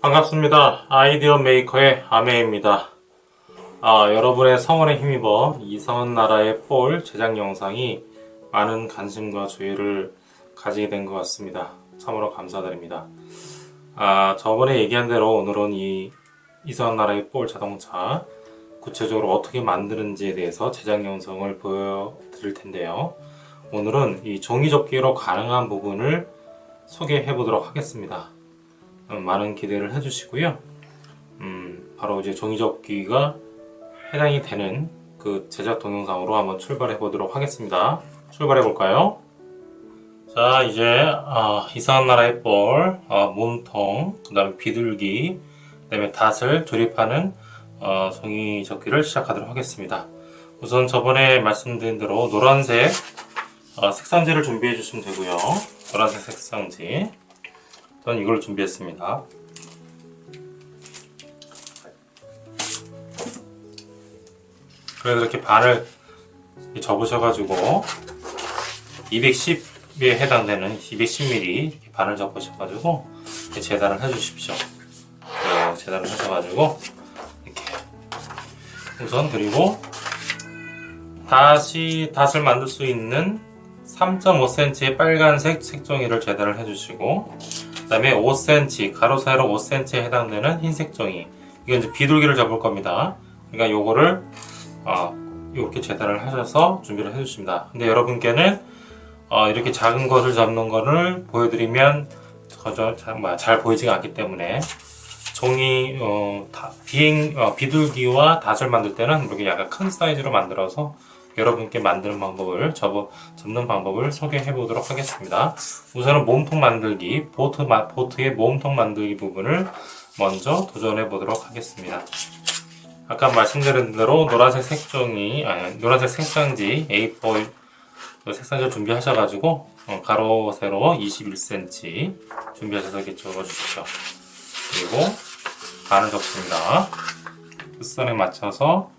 반갑습니다. 아이디어 메이커의 아메입니다. 아, 여러분의 성원에 힘입어 이성은 나라의 볼 제작 영상이 많은 관심과 주의를 가지게 된 것 같습니다. 참으로 감사드립니다. 아, 저번에 얘기한 대로 오늘은 이 이성은 나라의 볼 자동차 구체적으로 어떻게 만드는지에 대해서 제작 영상을 보여드릴 텐데요. 오늘은 이 종이접기로 가능한 부분을 소개해 보도록 하겠습니다. 음, 많은 기대를 해주시고요. 음, 바로 이제 종이접기가 해당이 되는 그 제작 동영상으로 한번 출발해 보도록 하겠습니다. 출발해 볼까요? 자, 이제 아, 이상한 나라의 볼, 아, 몸통, 그 다음에 비둘기, 그 다음에 닷을 조립하는 어, 종이 접기를 시작하도록 하겠습니다. 우선 저번에 말씀드린 대로 노란색 어, 색상지를 준비해 주시면 되고요. 노란색 색상지. 저는 이걸 준비했습니다. 그래서 이렇게 반을 접으셔가지고 210에 해당되는 210mm 이렇게 반을 접으셔가지고 재단을 해주십시오. 네, 재단을 하셔가지고 이렇게 우선 그리고 다시 닷을 만들 수 있는 3.5cm의 빨간색 색종이를 재단을 해주시고 그 다음에 5cm 가로 세로 5cm에 해당되는 흰색 종이 이건 이제 비둘기를 잡을 겁니다. 그러니까 요거를 어, 이렇게 재단을 하셔서 준비를 해주십니다. 근데 여러분께는 어, 이렇게 작은 것을 잡는 거를 보여드리면 그저 잘, 잘 보이지가 않기 때문에 종이 어, 다- 비행 어, 비둘기와 닷을 만들 때는 이렇게 약간 큰 사이즈로 만들어서 여러분께 만드는 방법을 접어, 접는 방법을 소개해 보도록 하겠습니다. 우선은 몸통 만들기, 보트, 마- 보트의 몸통 만들기 부분을 먼저 도전해 보도록 하겠습니다. 아까 말씀드린 대로 노란색 색종이, 아니, 노란색 색상지 A4 그 색상지를 준비하셔가지고, 어, 가로, 세로 21cm 준비하셔서 이렇게 적어주십시오. 그리고 반을 접습니다. 끝선에 맞춰서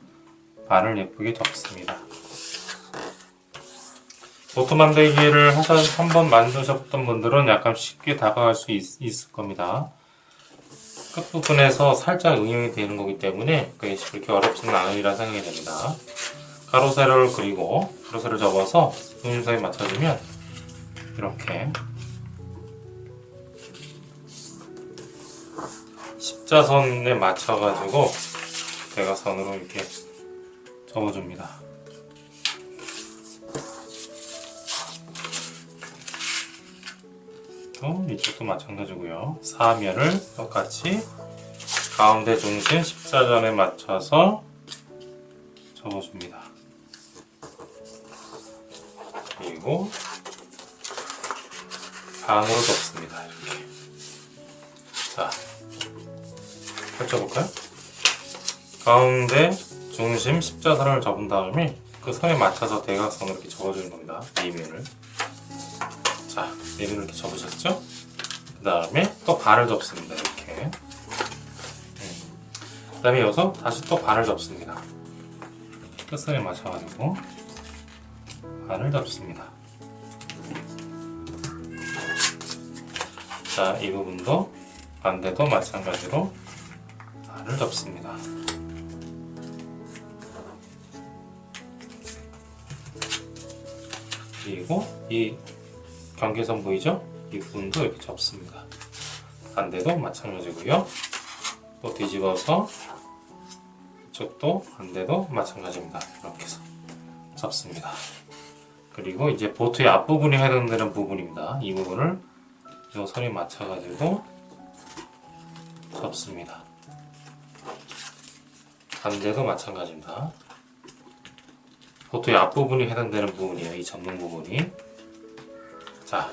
반을 예쁘게 접습니다. 보트 만들기를 하셔 한번 만드셨던 분들은 약간 쉽게 다가갈 수 있, 있을 겁니다. 끝부분에서 살짝 응용이 되는 거기 때문에 그렇게 어렵지는 않으리라 생각이 됩니다. 가로 세로를 그리고 가로 세로를 접어서 중심선에 맞춰주면 이렇게 십자선에 맞춰가지고 대각선으로 이렇게 접어줍니다. 또 이쪽도 마찬가지고요. 사면을 똑같이 가운데 중심 십자전에 맞춰서 접어줍니다. 그리고 반으로 접습니다. 이렇게. 자, 펼쳐볼까요? 가운데 중심 십자선을 접은 다음에 그 선에 맞춰서 대각선으로 이렇게 접어주는 겁니다. 이면을. 자, 얘를 이렇게 접으셨죠? 그 다음에 또 반을 접습니다. 이렇게. 그 다음에 여기서 다시 또 반을 접습니다. 끝선에 맞춰가지고 반을 접습니다. 자, 이 부분도 반대도 마찬가지로 반을 접습니다. 그리고 이 경계선 보이죠? 이 부분도 이렇게 접습니다. 반대도 마찬가지고요. 또 뒤집어서 이쪽도 반대도 마찬가지입니다. 이렇게 해서 접습니다. 그리고 이제 보트의 앞부분이 해당되는 부분입니다. 이 부분을 이 선에 맞춰가지고 접습니다. 반대도 마찬가지입니다. 보트의 앞부분이 해당되는 부분이에요. 이 접는 부분이. 자,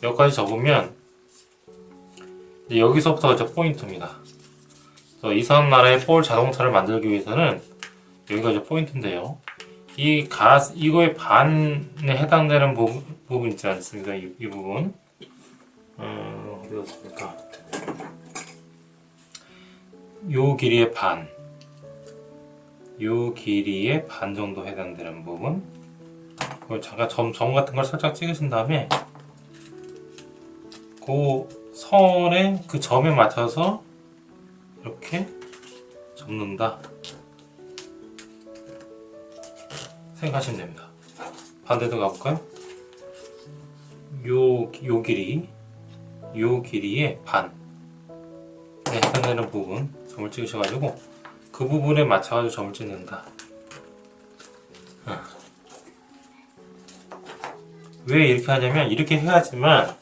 여기까지 접으면 이제 여기서부터가 이제 포인트입니다. 이상한 나라의 볼 자동차를 만들기 위해서는 여기가 이제 포인트인데요. 이 가, 이거의 반에 해당되는 부분, 부분 있지 않습니까? 이, 이 부분. 음, 어디 갔습니까? 요 길이의 반. 요 길이의 반 정도 해당되는 부분. 잠깐 점, 점 같은 걸 살짝 찍으신 다음에 그 선의 그 점에 맞춰서 이렇게 접는다. 생각하시면 됩니다. 반대도 가볼까요? 요, 요 길이, 요 길이의 반. 네, 해당되는 부분 점을 찍으셔가지고 그 부분에 맞춰가지고 점을 찍는다. 왜 이렇게 하냐면 이렇게 해야지만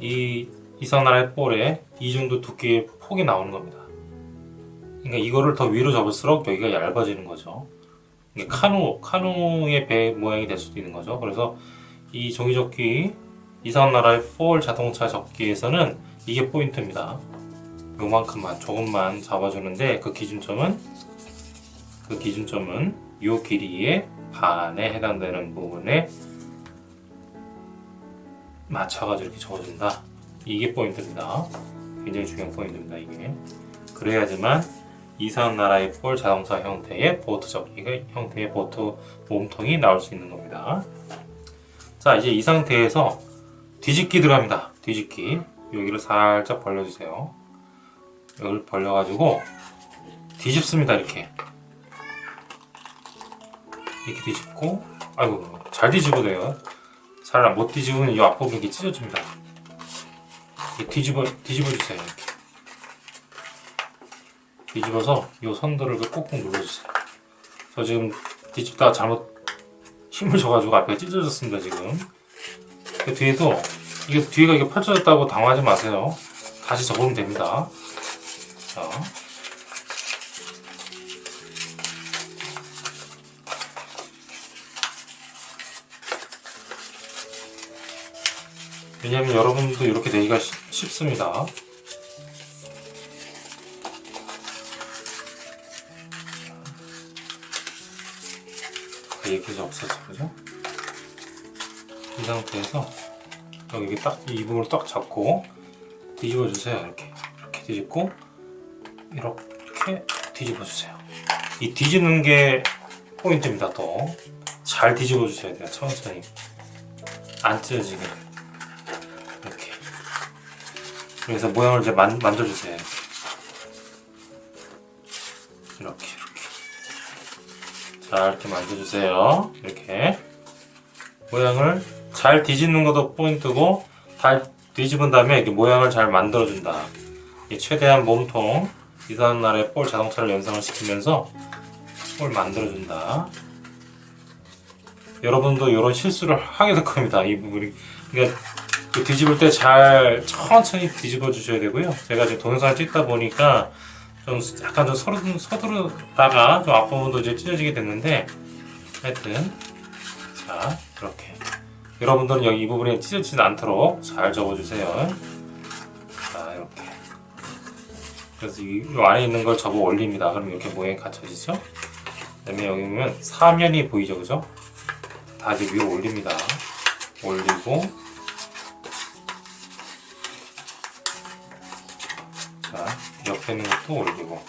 이 이상나라의 볼에 이 정도 두께의 폭이 나오는 겁니다. 그러니까 이거를 더 위로 접을수록 여기가 얇아지는 거죠. 이게 카누, 카누의 배 모양이 될 수도 있는 거죠. 그래서 이 종이접기 이상나라의 볼 자동차 접기에서는 이게 포인트입니다. 요만큼만 조금만 잡아주는데 그 기준점은 그 기준점은 요 길이의 반에 해당되는 부분에 맞춰가지고 이렇게 적어준다. 이게 포인트입니다. 굉장히 중요한 포인트입니다. 이게 그래야지만 이상 나라의 볼 자동차 형태의 보트 접기가 형태의 보트 몸통이 나올 수 있는 겁니다. 자 이제 이 상태에서 뒤집기 들어갑니다. 뒤집기 여기를 살짝 벌려주세요. 여기를 벌려가지고 뒤집습니다. 이렇게 이렇게 뒤집고 아이고 잘 뒤집어야 돼요. 잘 못 뒤집으면 이 앞부분이 이렇게 찢어집니다. 뒤집어 뒤집어 주세요. 이렇게 뒤집어서 이 선들을 그 꾹꾹 눌러주세요. 저 지금 뒤집다가 잘못 힘을 줘가지고 앞에 찢어졌습니다. 지금 그 뒤에도 이게 뒤가 이게 펼쳐졌다고 당황하지 마세요. 다시 접으면 됩니다. 자. 왜냐면 여러분도 이렇게 되기가 쉽- 쉽습니다. 이렇게 없었죠, 그죠? 이 상태에서 여기 딱 이 부분을 딱 잡고 뒤집어 주세요. 이렇게 이렇게 뒤집고 이렇게 뒤집어 주세요. 이 뒤집는 게 포인트입니다. 또잘 뒤집어 주셔야 돼요. 천천히 안 찢어지게 그래서 모양을 이제 만, 만져주세요. 이렇게 이렇게 자 이렇게 만져주세요. 이렇게 모양을 잘 뒤집는 것도 포인트고 잘 뒤집은 다음에 이렇게 모양을 잘 만들어준다. 이 최대한 몸통 이상한 날의 볼 자동차를 연상을 시키면서 볼 만들어준다. 여러분도 이런 실수를 하게 될 겁니다. 이 부분이 그러니까 그 뒤집을 때 잘 천천히 뒤집어 주셔야 되고요. 제가 지금 동영상을 찍다 보니까 좀 약간 좀 서두, 서두르다가 좀 앞부분도 이제 찢어지게 됐는데 하여튼 자 이렇게 여러분들은 여기 이 부분에 찢어지지 않도록 잘 접어주세요. 자 이렇게 그래서 이, 이 안에 있는 걸 접어 올립니다. 그럼 이렇게 모양이 갖춰지죠? 그다음에 여기 보면 사면이 보이죠, 그죠? 다 이제 위로 올립니다. 올리고 있는 것도 올리고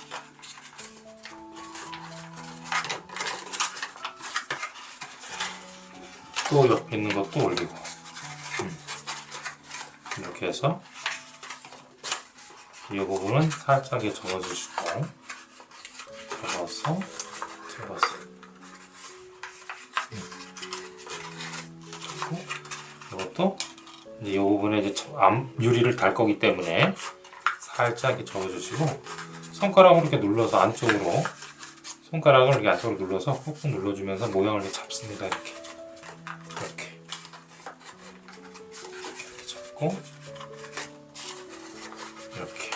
또 옆에 있는 것도 올리고 음. 이렇게 해서 이 부분은 살짝 접어주시고 접어서 접어서 음. 이것도 이 부분에 이제 유리를 달 거기 때문에 살짝 접어주시고 손가락으로 이렇게 눌러서 안쪽으로 손가락을 이렇게 안쪽으로 눌러서 꾹꾹 눌러주면서 모양을 이렇게 잡습니다 이렇게 이렇게 이렇게 잡고 이렇게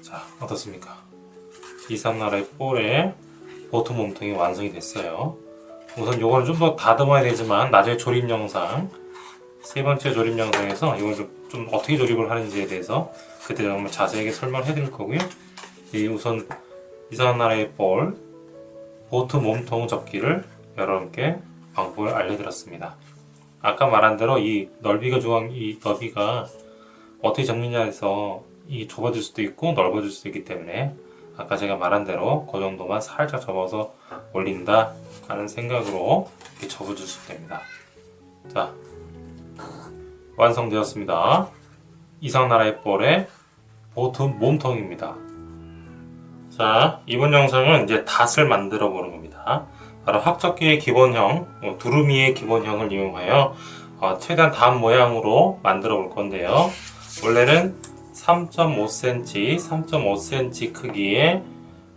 자 어떻습니까? 이삼나라의 볼에 보트 몸통이 완성이 됐어요. 우선 요거는 좀 더 다듬어야 되지만 나중에 조립 영상 세 번째 조립 영상에서 이걸 좀, 좀 어떻게 조립을 하는지에 대해서 그때 정말 자세하게 설명을 해드릴 거고요. 이 우선 이상한 나라의 볼 보트 몸통 접기를 여러분께 방법을 알려드렸습니다. 아까 말한 대로 이 넓이가 중요한 이 너비가 어떻게 접느냐에서 이 좁아질 수도 있고 넓어질 수도 있기 때문에 아까 제가 말한 대로 그 정도만 살짝 접어서 올린다 하는 생각으로 이렇게 접어주시면 됩니다. 자, 완성되었습니다. 이상나라의 볼의 보통 몸통입니다. 자, 이번 영상은 이제 닷을 만들어 보는 겁니다. 바로 학적기의 기본형, 어, 두루미의 기본형을 이용하여 어, 최대한 닷 모양으로 만들어 볼 건데요. 원래는 3.5cm, 3.5cm 크기의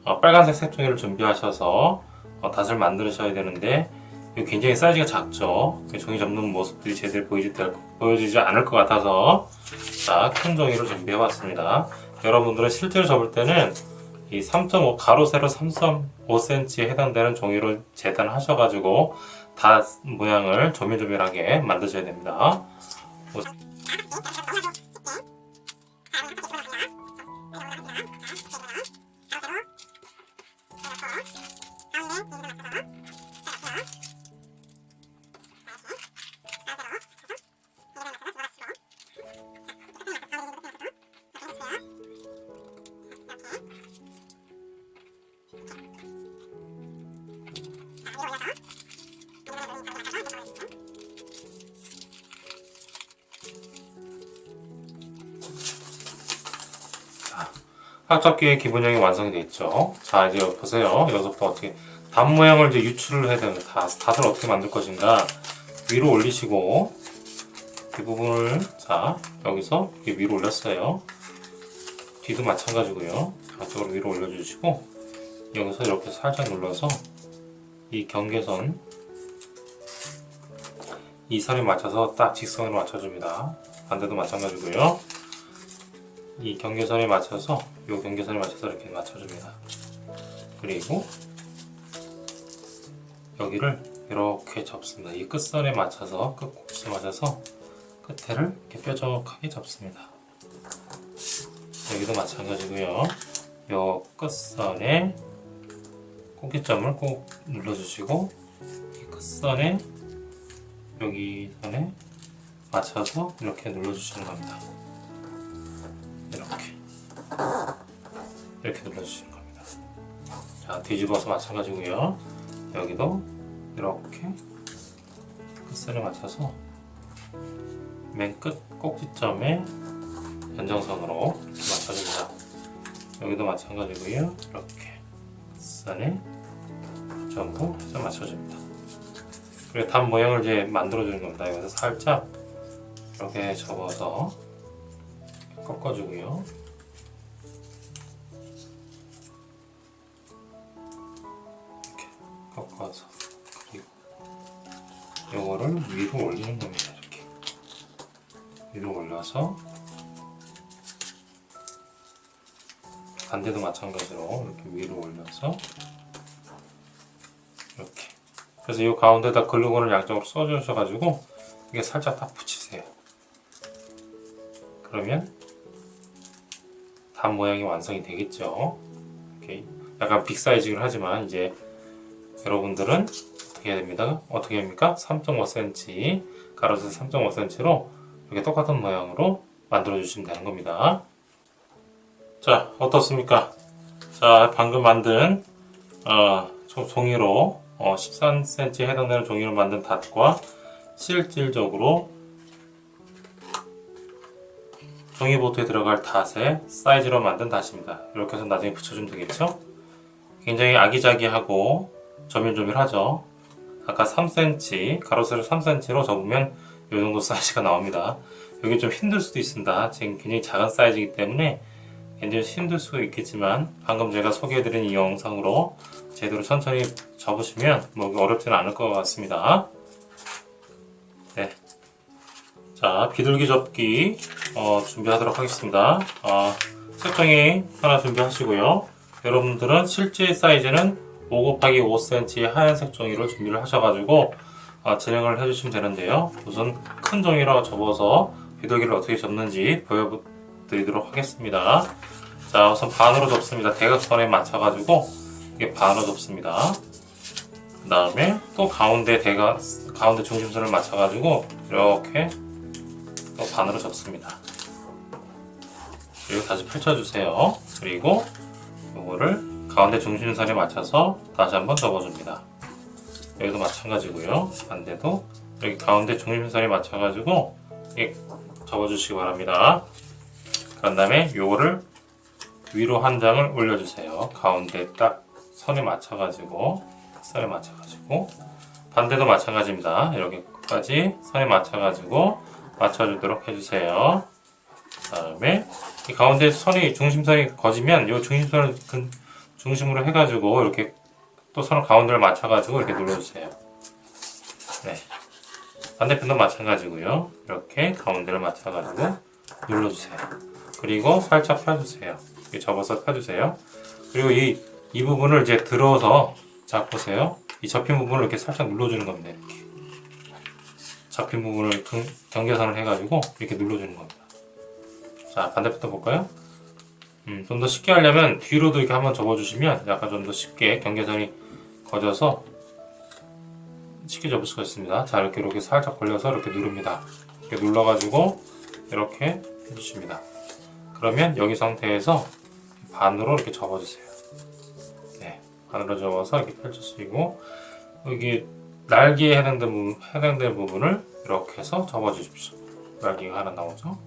어, 빨간색 색종이를 준비하셔서 어, 닷을 만드셔야 되는데 굉장히 사이즈가 작죠. 종이 접는 모습들이 제대로 보이지, 보여지지 않을 것 같아서 자, 큰 종이를 준비해 봤습니다. 여러분들은 실제로 접을 때는 이 3.5 가로 세로 3.5cm에 해당되는 종이를 재단하셔가지고 다 모양을 조밀조밀하게 만드셔야 됩니다. 학접기의 기본형이 완성이 되어 있죠. 자, 이제 보세요. 여기서부터 어떻게 단 모양을 이제 유출을 해야 되는데 다, 닷을 어떻게 만들 것인가 위로 올리시고 이 부분을 자 여기서 위로 올렸어요. 뒤도 마찬가지고요. 좌쪽으로 위로 올려주시고 여기서 이렇게 살짝 눌러서 이 경계선 이 선에 맞춰서 딱 직선으로 맞춰줍니다. 반대도 마찬가지고요. 이 경계선에 맞춰서 이 경계선에 맞춰서 이렇게 맞춰줍니다. 그리고 여기를 이렇게 접습니다. 이 끝선에 맞춰서 끝곡지에 맞춰서 끝에를 이렇게 뾰족하게 접습니다. 여기도 마찬가지고요. 이 끝선에 꼭지점을 꼭 눌러주시고 이 끝선에 여기 선에 맞춰서 이렇게 눌러주시는 겁니다. 이렇게 눌러주시는 겁니다. 자 뒤집어서 마찬가지고요. 여기도 이렇게 끝선에 맞춰서 맨 끝 꼭지점에 연장선으로 맞춰줍니다. 여기도 마찬가지고요. 이렇게 끝선에 전부 해서 맞춰줍니다. 그리고 단 모양을 이제 만들어주는 겁니다. 여기서 살짝 이렇게 접어서 꺾어주고요. 꺾어서 그리고 이거를 위로 올리는 겁니다. 이렇게 위로 올려서 반대도 마찬가지로 이렇게 위로 올려서 이렇게 그래서 이 가운데다 글루건을 양쪽으로 써주셔가지고 이게 살짝 딱 붙이세요. 그러면 단 모양이 완성이 되겠죠. 이렇게 약간 빅 사이즈긴 하지만 이제 여러분들은 어떻게 해야 됩니다. 어떻게 합니까? 3.5cm 가로수 3.5cm로 이렇게 똑같은 모양으로 만들어 주시면 되는 겁니다. 자 어떻습니까? 자 방금 만든 어, 종- 종이로 어, 13cm에 해당되는 종이로 만든 닷과 실질적으로 종이보트에 들어갈 닷의 사이즈로 만든 닷입니다. 이렇게 해서 나중에 붙여주면 되겠죠? 굉장히 아기자기하고 조밀조밀하죠? 아까 3cm, 가로세로 3cm로 접으면 이 정도 사이즈가 나옵니다. 여기 좀 힘들 수도 있습니다. 지금 굉장히 작은 사이즈이기 때문에 굉장히 힘들 수도 있겠지만 방금 제가 소개해드린 이 영상으로 제대로 천천히 접으시면 뭐 어렵지는 않을 것 같습니다. 네. 자, 비둘기 접기 어, 준비하도록 하겠습니다. 어, 색종이 하나 준비하시고요. 여러분들은 실제 사이즈는 5 곱하기 5cm의 하얀색 종이를 준비를 하셔가지고 어, 진행을 해주시면 되는데요. 우선 큰 종이로 접어서 비둘기를 어떻게 접는지 보여드리도록 하겠습니다. 자, 우선 반으로 접습니다. 대각선에 맞춰가지고 이게 반으로 접습니다. 그 다음에 또 가운데 대각 가운데 중심선을 맞춰가지고 이렇게 또 반으로 접습니다. 그리고 다시 펼쳐주세요. 그리고 이거를 가운데 중심선에 맞춰서 다시 한번 접어줍니다. 여기도 마찬가지고요. 반대도 여기 가운데 중심선에 맞춰가지고 접어주시기 바랍니다. 그런 다음에 요거를 위로 한 장을 올려주세요. 가운데 딱 선에 맞춰가지고 선에 맞춰가지고 반대도 마찬가지입니다. 이렇게 끝까지 선에 맞춰가지고 맞춰주도록 해주세요. 그 다음에 이 가운데 선이 중심선이 거지면 이 중심선을 근- 중심으로 해가지고 이렇게 또 선을 가운데를 맞춰가지고 이렇게 눌러주세요. 네. 반대편도 마찬가지고요. 이렇게 가운데를 맞춰가지고 눌러주세요. 그리고 살짝 펴주세요. 접어서 펴주세요. 그리고 이, 이 부분을 이제 들어서 자 보세요. 이 접힌 부분을 이렇게 살짝 눌러주는 겁니다. 이렇게 접힌 부분을 경- 경계선을 해가지고 이렇게 눌러주는 겁니다. 자 반대편도 볼까요? 음, 좀 더 쉽게 하려면 뒤로도 이렇게 한번 접어주시면 약간 좀 더 쉽게 경계선이 거져서 쉽게 접을 수가 있습니다. 자 이렇게 이렇게 살짝 벌려서 이렇게 누릅니다. 이렇게 눌러가지고 이렇게 해주십니다. 그러면 여기 상태에서 반으로 이렇게 접어주세요. 네, 반으로 접어서 이렇게 펼쳐주시고 여기 날개에 해당된 부분, 해당된 부분을 이렇게 해서 접어주십시오. 날개가 하나 나오죠.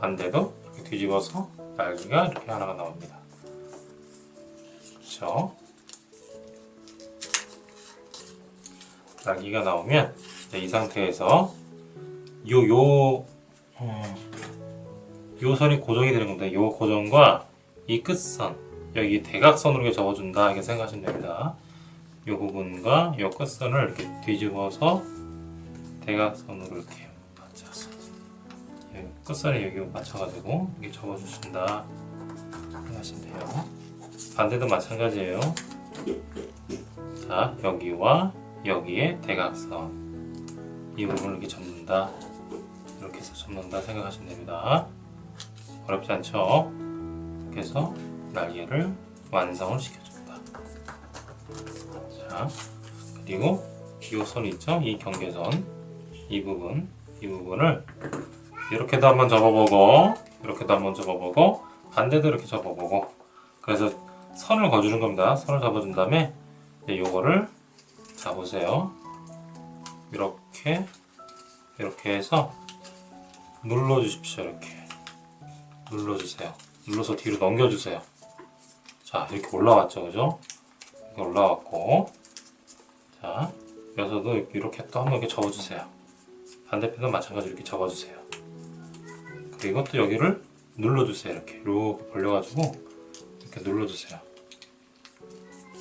반대도 이렇게 뒤집어서 날개가 이렇게 하나가 나옵니다. 그렇죠? 날개가 나오면 이 상태에서 요, 요, 어, 요 선이 고정이 되는 겁니다. 요 고정과 이 끝선, 여기 대각선으로 접어준다. 이렇게 생각하시면 됩니다. 요 부분과 요 끝선을 이렇게 뒤집어서 대각선으로 이렇게 끝선에 여기 맞춰가지고 이렇게 접어주신다. 하시면 돼요. 반대도 마찬가지예요. 자, 여기와 여기에 대각선 이 부분을 이렇게 접는다. 이렇게 해서 접는다 생각하시면 됩니다. 어렵지 않죠? 이렇게 해서 날개를 완성을 시켜줍니다. 자, 그리고 이 선 있죠? 이 경계선 이 부분 이 부분을 이렇게도 한번 접어보고 이렇게도 한번 접어보고 반대도 이렇게 접어보고 그래서 선을 거주는 겁니다. 선을 잡아준 다음에 이제 요거를 잡으세요. 이렇게 이렇게 해서 눌러 주십시오. 이렇게 눌러 주세요. 눌러서 뒤로 넘겨 주세요. 자 이렇게 올라왔죠, 그죠? 이렇게 올라왔고 자 여기서도 이렇게 또 한번 이렇게 접어주세요. 반대편도 마찬가지로 이렇게 접어주세요. 또 여기를 눌러주세요. 이렇게 이렇게 벌려가지고 이렇게 눌러주세요.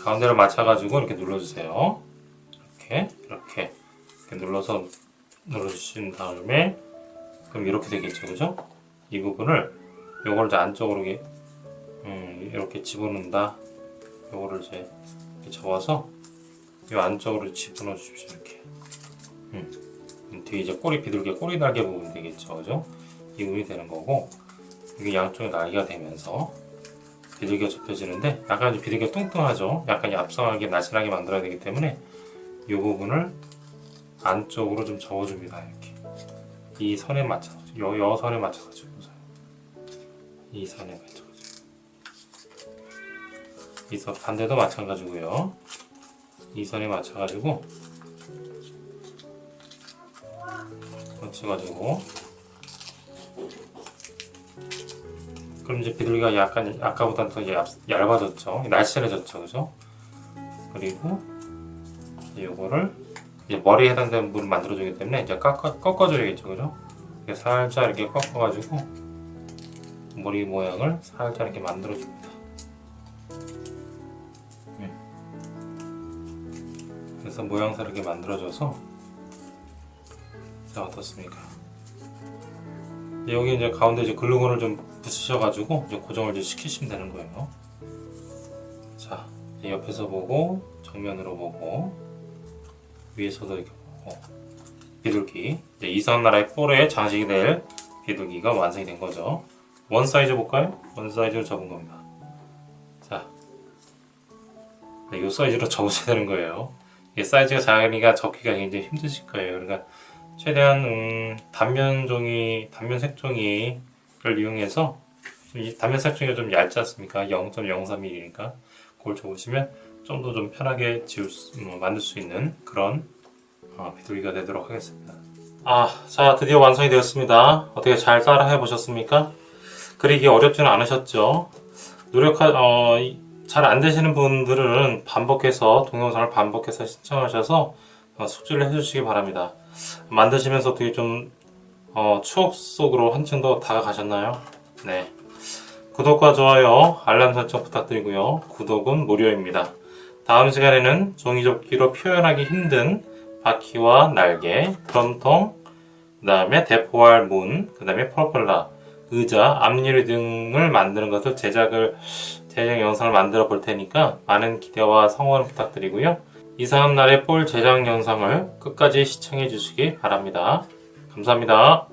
가운데를 맞춰가지고 이렇게 눌러주세요. 이렇게 이렇게 이렇게 눌러서 눌러주신 다음에 그럼 이렇게 되겠죠, 그죠? 이 부분을 요걸 이제 안쪽으로 이렇게, 음, 이렇게 집어넣는다. 요거를 이제 이렇게 접어서 이 안쪽으로 집어넣어 주십시오, 이렇게. 음, 뒤에 이제 꼬리 비둘기 꼬리 날개 부분 되겠죠, 그죠? 이 부분이 되는 거고 이게 양쪽에 날개가 되면서 비둘기가 접혀지는데 약간 비둘기가 뚱뚱하죠. 약간 얍상하게 날씬하게 만들어야 되기 때문에 이 부분을 안쪽으로 좀 접어줍니다. 이렇게 이 선에 맞춰서 여, 여 선에 맞춰가지고 이 선에 맞춰가지고 이선 반대도 마찬가지고요. 이 선에 맞춰가지고 맞춰가지고 그럼 이제 비둘기가 약간 아까보다는 더 얇, 얇아졌죠. 날씬해졌죠, 그죠? 그리고 이제 요거를 이제 머리에 해당되는 부분을 만들어주기 때문에 이제 꺾어, 꺾어줘야겠죠, 그죠? 이렇게 살짝 이렇게 꺾어가지고 머리 모양을 살짝 이렇게 만들어줍니다. 네. 그래서 모양새를 이렇게 만들어줘서 자 어떻습니까? 여기 이제 가운데 이제 글루건을 좀 붙이셔가지고 이제 고정을 이제 시키시면 되는 거예요. 자, 옆에서 보고 정면으로 보고 위에서도 이렇게 보고 비둘기 이제 이성 나라의 폴에 장식이 될 비둘기가 완성이 된 거죠. 원 사이즈 볼까요? 원 사이즈로 접은 겁니다. 자, 네, 이 사이즈로 접으셔야 되는 거예요. 이 사이즈가 작으니까 접기가 굉장히 힘드실 거예요. 그러니까 최대한 음, 단면 종이, 단면 색종이를 이용해서 이 단면 색종이가 좀 얇지 않습니까? 0.03mm니까 그걸 접으시면 좀 더 좀 편하게 지울 수, 음, 만들 수 있는 그런 어, 비둘기가 되도록 하겠습니다. 아, 자, 드디어 완성이 되었습니다. 어떻게 잘 따라해 보셨습니까? 그리기 어렵지는 않으셨죠? 노력하, 어, 잘 안 되시는 분들은 반복해서, 동영상을 반복해서 시청하셔서 어, 숙지를 해주시기 바랍니다. 만드시면서 되게 좀, 어, 추억 속으로 한층 더 다가가셨나요? 네. 구독과 좋아요, 알람 설정 부탁드리고요. 구독은 무료입니다. 다음 시간에는 종이접기로 표현하기 힘든 바퀴와 날개, 드럼통, 그 다음에 대포알 문, 그 다음에 프로펠러, 의자, 앞유리 등을 만드는 것을 제작을, 제작 영상을 만들어 볼 테니까 많은 기대와 성원 부탁드리고요. 이상한 날의 볼 제작 영상을 끝까지 시청해 주시기 바랍니다. 감사합니다.